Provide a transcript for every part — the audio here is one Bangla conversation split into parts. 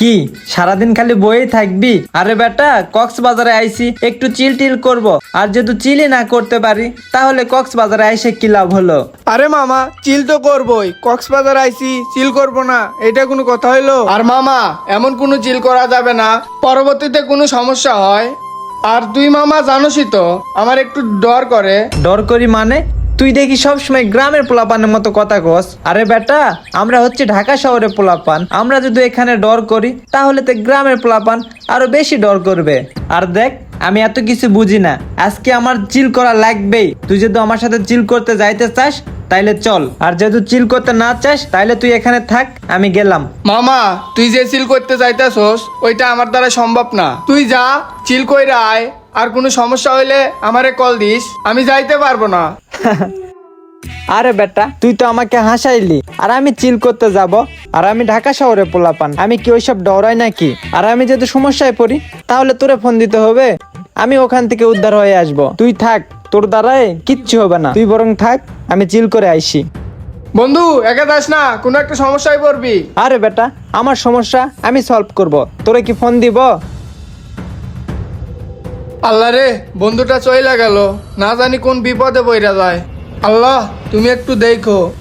কি? সারাদিন খালি বইই থাকবি? আরে বেটা কক্সবাজারে আইসি একটু চিল টিল করব। আর যদি চিলই না করতে পারি তাহলে কক্সবাজারে আইসে কি লাভ হলো? আরে মামা চিল তো করবই। কক্সবাজার আইসি চিল করব না। এটা কোনো কথা হইল? আর মামা এমন কোনো চিল করা যাবে না। পরবর্তীতে কোনো সমস্যা হয়। আর তুই মামা জানোসই তো আমার একটু ডর করে। ডর করি মানে? তুই দেখি সবসময় গ্রামের পোলাপানের মতো কথা কস। আরে বেটা, আমরা হচ্ছে ঢাকা শহরে পোলাপান। আমরা যদি এখানে ডর করি, তাহলে তো গ্রামের পোলাপান আরও বেশি ডর করবে। আর দেখ, আমি এত কিছু বুঝি না। আজকে আমার চিল করা লাগবেই। তুই যদি আমার সাথে চিল করতে যাইতে চাস, তাইলে চল। আর যেহেতু চিল করতে না চাস, তাইলে তুই এখানে থাক, আমি গেলাম। মামা, তুই যে চিল করতে চাইতেছস ওইটা আমার দ্বারা সম্ভব না। তুই যা, চিল কইরা আয়। আর কোনো সমস্যা হইলে আমারে কল দিস আমি যাইতে পারব না। আরে বেটা তুই তো আমাকে হাসাইলি আর আমি চিল করতে যাব আর আমি ঢাকা শহরে পোলাপান আমি কি ওইসব ডরাই নাকি? আর আমি যদি সমস্যায় পড়ি তাহলে তোরে ফোন দিতে হবে। আমি ওখান থেকে উদ্ধার হয়ে আসব। তুই থাক তোর দ্বারাই কিচ্ছু হবে না। তুই বরং থাক আমি চিল করে আইসি। বন্ধু একা যাস না কোনো একটা সমস্যায় পড়বি। আরে বেটা আমার সমস্যা আমি সলভ করব। তোরে কি ফোন দিব? আল্লাহ রে বন্ধুটা চইলা গেল। না জানি কোন বিপদে বইরা যায়। আল্লাহ তুমি একটু দেখো।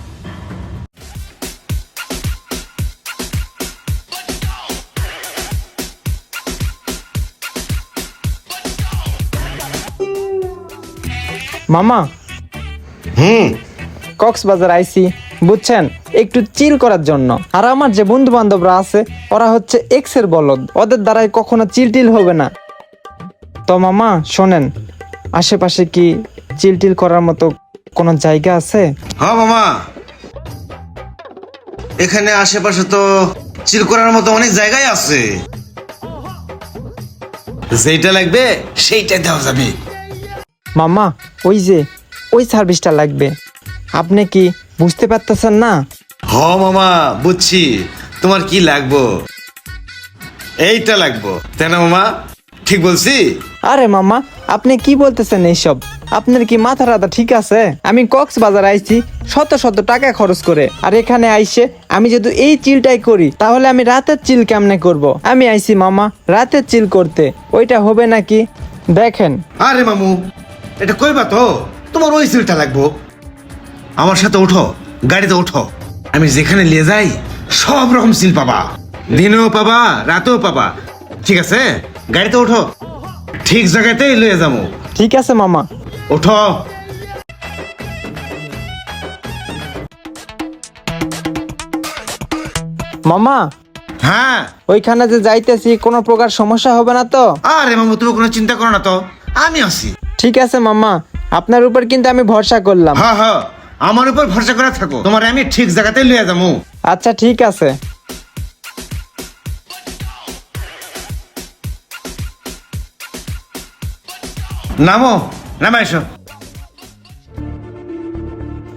মামা। হুম। কক্সবাজার আইসি বুঝছেন? একটু চিল করার জন্য। আর আমার যে বন্ধু বান্ধবরা আছে ওরা হচ্ছে এক্সের বলদ। ওদের দ্বারাই কখনো চিল টিল হবে না। তো মামা শোনেন আশেপাশে কি চিল টিল করার মতো কোনো জায়গা আছে? হ্যাঁ মামা। এখানে আশেপাশে তো চিল করার মতো অনেক জায়গায় আছে। যেটা লাগবে সেইটাই দেওয়া যাবে। মামা ওই যে ওই সার্ভিসটা লাগবে। আপনি কি বুঝতে পারতেছেন না? হ মামা বুঝছি। তোমার কি লাগবো? এইটা লাগবো। তাই না মামা? ঠিক বলছি? আরে মামা আপনি কি বলতেছেন এইসব? আপনার কি মাথা রাতা ঠিক আছে? আমি কক্সবাজার আইছি শত শত টাকা খরচ করে। আর এখানে আইসে আমি যদি এই চিলটাই করি তাহলে আমি রাতের চিল কেমনে করব। আমি আইছি মামা রাতের চিল করতে। ওইটা হবে নাকি? দেখেন। আরে মামু এটা কইবা তো? তোমার ওই সিলটা লাগবো। আমার সাথে উঠো গাড়িতে উঠো। আমি যেখানে নিয়ে যাই সব রকম সিল পাবা। দিনেও পাবা রাতেও পাবা। ঠিক আছে? গাড়িতে উঠো। ঠিক জায়গাতেই লয়ে যাব। ঠিক আছে মামা। উঠো। মামা হ্যাঁ। ওইখানে যে যাইতেছি কোনো প্রকার সমস্যা হবে না তো? আরে মামু তুমি কোনো চিন্তা করো না তো। আমি আছি। ঠিক আছে মামা। আপনার উপর কিন্তু আমি ভরসা করলাম। হ্যাঁ হ্যাঁ। আমার উপর ভরসা করে থাকো। তোমার আমি ঠিক জায়গাতেই লয়ে যাব। আচ্ছা ঠিক আছে। নামো নামা এসো।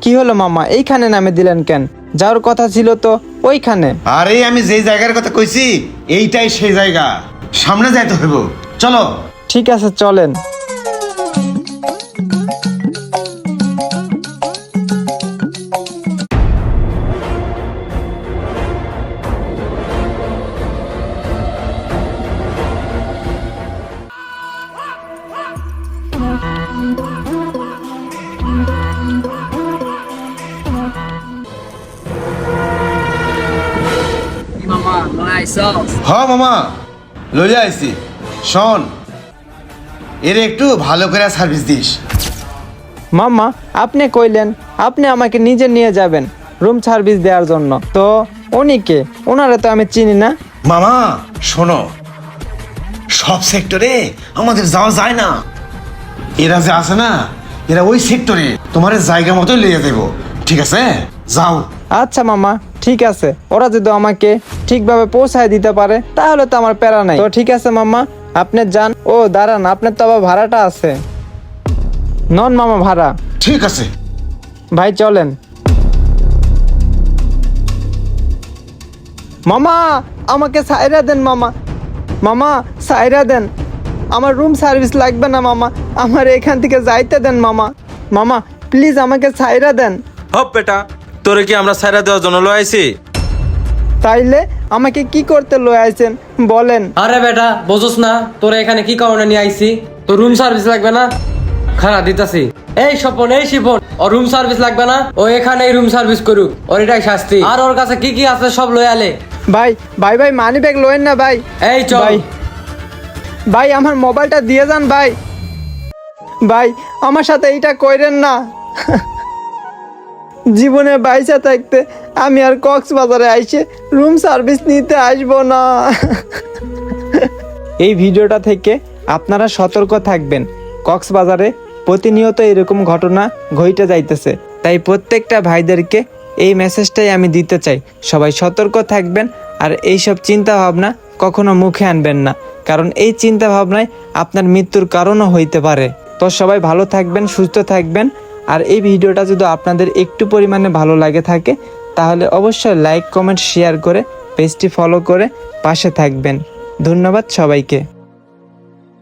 কি হলো মামা এইখানে নামে দিলেন কেন? যাওয়ার কথা ছিল তো ওইখানে। আরে আমি যে জায়গার কথা কইছি এইটাই সেই জায়গা। সামনে যাইতে হইব। চলো। ঠিক আছে চলেন। মামা হ মামা। লইয়া আইছি। শোন এর একটু ভালো করে সার্ভিস দিস। মামা আপনি কইলেন আপনি আমাকে নিজে নিয়ে যাবেন রুম সার্ভিস দেওয়ার জন্য। তো উনি কে? ওনারা তো আমি চিনি না। মামা শোনো সব সেক্টরে আমাদের যাওয়া যায় না। এরা যে আছে না এরা ওই সেক্টরে তোমার জায়গা মতো লিয়ে দেব ঠিক আছে? যাও। আচ্ছা মামা ঠিক আছে। ওরা যদি আমাকে ঠিকভাবে পৌঁছায় দিতে পারে তাহলে তো আমার প্যারা নাই। তো ঠিক আছে মামা আপনি যান। ও দাঁড়ান আপনার তো আবার ভাড়াটা আছে। নন মামা ভাড়া। ঠিক আছে। ভাই চলেন। মামা আমাকে সাইরা দেন মামা। মামা সাইরা দেন। আমার রুম সার্ভিস লাগবে না মামা। আমার এখান থেকে যাইতে দেন মামা। মামা প্লিজ আমাকে সাইরা দেন। হপ বেটা তোরে কি আমরা সাইরা দেওয়ার জন্য লয়াইছি তাইলে আমাকে কি করতে লয়ে আইছেন? বলেন। আরে বেটা বোঝোস না তোরা এখানে কি কারণে নিয়ে আইছি? তো রুম সার্ভিস লাগবে না? খারাপ দিতাছি। এই স্বপন এই শিপন ও রুম সার্ভিস লাগবে না? ও এখানে রুম সার্ভিস করুক ওর এটাই শাস্তি। আর ওর কাছে কি কি আছে সব লয়ে আলে। ভাই ভাই ভাই মানি ব্যাগ লোয়েন না ভাই। এই চল। ভাই ভাই আমার মোবাইলটা দিয়ে যান ভাই। ভাই আমার সাথে এইটা কইরেন না। জীবনে বাইসা থাকতে আমি আর কক্সবাজারে আইসে রুম সার্ভিস নিতে আসব না। এই ভিডিওটা থেকে আপনারা সতর্ক থাকবেন। কক্সবাজারে প্রতিনিয়ত এরকম ঘটনা ঘটে যাইতেছে। তাই প্রত্যেকটা ভাইদেরকে এই মেসেজটাই আমি দিতে চাই। সবাই সতর্ক থাকবেন আর এইসব চিন্তা ভাবনা কখনো মুখে আনবেন না। কারণ এই চিন্তা ভাবনায় আপনার মৃত্যুর কারণও হইতে পারে। তো সবাই ভালো থাকবেন, সুস্থ থাকবেন। আর এই ভিডিওটা যদি আপনাদের একটু পরিমাণে ভালো লাগে থাকে, তাহলে অবশ্যই লাইক কমেন্ট শেয়ার করে পেজটি ফলো করে পাশে থাকবেন। ধন্যবাদ সবাইকে।